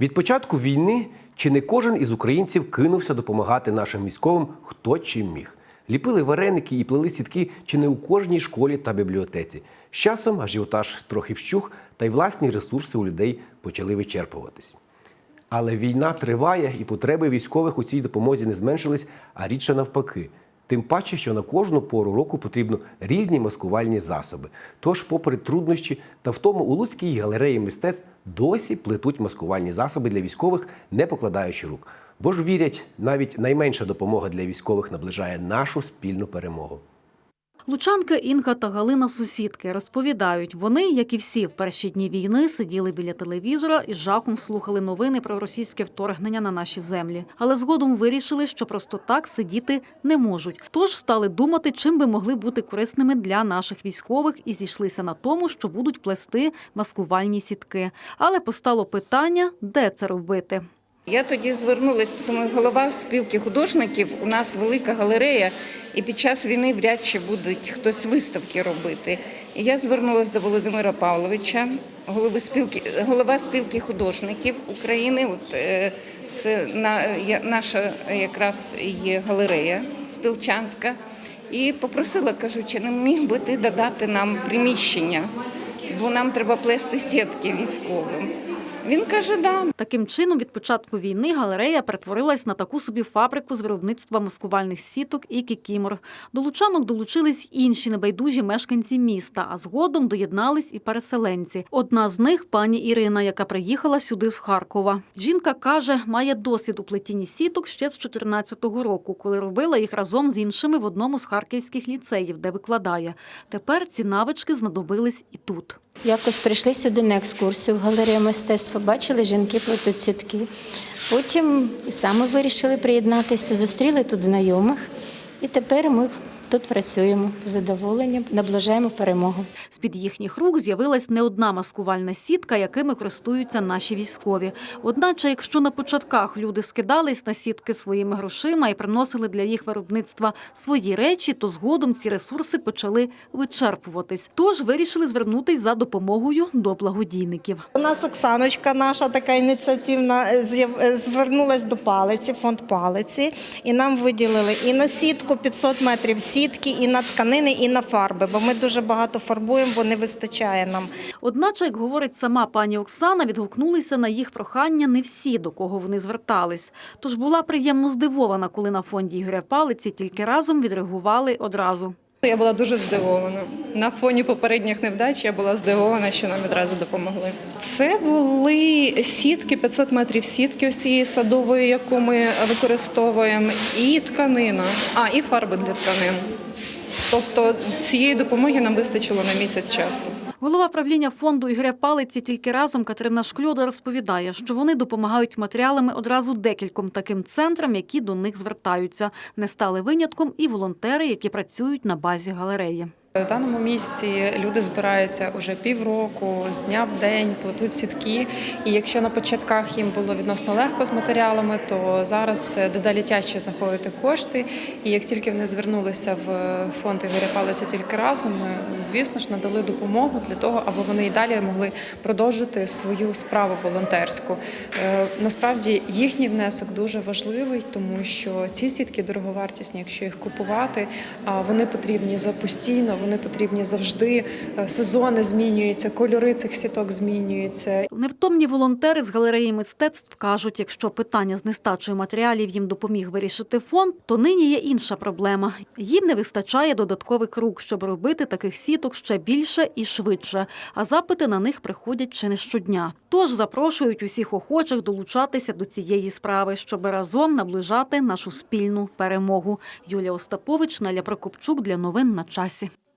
Від початку війни чи не кожен із українців кинувся допомагати нашим військовим, хто чим міг. Ліпили вареники і плели сітки чи не у кожній школі та бібліотеці. З часом ажіотаж трохи вщух, та й власні ресурси у людей почали вичерпуватись. Але війна триває, і потреби військових у цій допомозі не зменшились, а рідше навпаки. Тим паче, що на кожну пору року потрібно різні маскувальні засоби. Тож, попри труднощі та втому у Луцькій галереї мистецтв досі плетуть маскувальні засоби для військових, не покладаючи рук. Бо ж вірять, навіть найменша допомога для військових наближає нашу спільну перемогу. Лучанки Інга та Галина сусідки розповідають, вони, як і всі в перші дні війни, сиділи біля телевізора і з жахом слухали новини про російське вторгнення на наші землі. Але згодом вирішили, що просто так сидіти не можуть. Тож стали думати, чим би могли бути корисними для наших військових, і зійшлися на тому, що будуть плести маскувальні сітки. Але постало питання, де це робити. Я тоді звернулася, тому голова спілки художників. У нас велика галерея, і під час війни вряд чи будуть хтось виставки робити. І я звернулася до Володимира Павловича, голови спілки, голова спілки художників України. От е, це на наша якраз є галерея спілчанська. І попросила, кажу, чи не міг би ти додати нам приміщення, бо нам треба плести сітки військовим. Він каже, да, Таким чином, від початку війни галерея перетворилась на таку собі фабрику з виробництва маскувальних сіток і кікімор. До лучанок долучились інші небайдужі мешканці міста, а згодом доєднались і переселенці. Одна з них пані Ірина, яка приїхала сюди з Харкова. Жінка каже, має досвід у плетінні сіток ще з 14-го року, коли робила їх разом з іншими в одному з харківських ліцеїв, де викладає. Тепер ці навички знадобились і тут. Якось прийшли сюди на екскурсію в галерею мистецтва, бачили жінки плетуть. Потім саме вирішили приєднатися, зустріли тут знайомих, і тепер ми тут працюємо з задоволенням, наближаємо перемогу. З-під їхніх рук з'явилась не одна маскувальна сітка, якими користуються наші військові. Одначе, якщо на початках люди скидались на сітки своїми грошима і приносили для їх виробництва свої речі, то згодом ці ресурси почали вичерпуватись. Тож вирішили звернутись за допомогою до благодійників. У нас Оксаночка, наша така ініціативна, з'яв- звернулась до палиці, фонд палиці, і нам виділили і на сітку 500 метрів сітки, і на тканини, і на фарби, бо ми дуже багато фарбуємо, бо не вистачає нам. Одначе, як говорить сама пані Оксана, відгукнулися на їх прохання не всі, до кого вони звертались. Тож була приємно здивована, коли на фонді Ігоря Палиці тільки разом відреагували одразу. Я була дуже здивована. На фоні попередніх невдач я була здивована, що нам відразу допомогли. Це були сітки, 500 метрів сітки ось цієї садової, яку ми використовуємо, і тканина, а і фарби для тканин. Тобто цієї допомоги нам вистачило на місяць часу. Голова правління фонду Ігоря Палиці тільки разом Катерина Шкльода розповідає, що вони допомагають матеріалами одразу декільком таким центрам, які до них звертаються. Не стали винятком і волонтери, які працюють на базі галереї. В даному місці люди збираються уже півроку, з дня в день, плетуть сітки. І якщо на початках їм було відносно легко з матеріалами, то зараз дедалі тяжче знаходити кошти. І як тільки вони звернулися в фонд Ігоря Палиця тільки разом, ми, звісно ж, надали допомогу для того, аби вони і далі могли продовжити свою справу волонтерську. Е, Насправді їхній внесок дуже важливий, тому що ці сітки дороговартісні, якщо їх купувати, вони потрібні за постійно, вони потрібні завжди. Е, Сезони змінюються, кольори цих сіток змінюються. Невтомні волонтери з галереї мистецтв кажуть, якщо питання з нестачою матеріалів їм допоміг вирішити фонд, то нині є інша проблема. Їм не вистачає додаткових рук, щоб робити таких сіток ще більше і швидше. А запити на них приходять чи не щодня. Тож запрошують усіх охочих долучатися до цієї справи, щоб разом наближати нашу спільну перемогу. Юлія Остапович, Наля Прокопчук для новин на часі.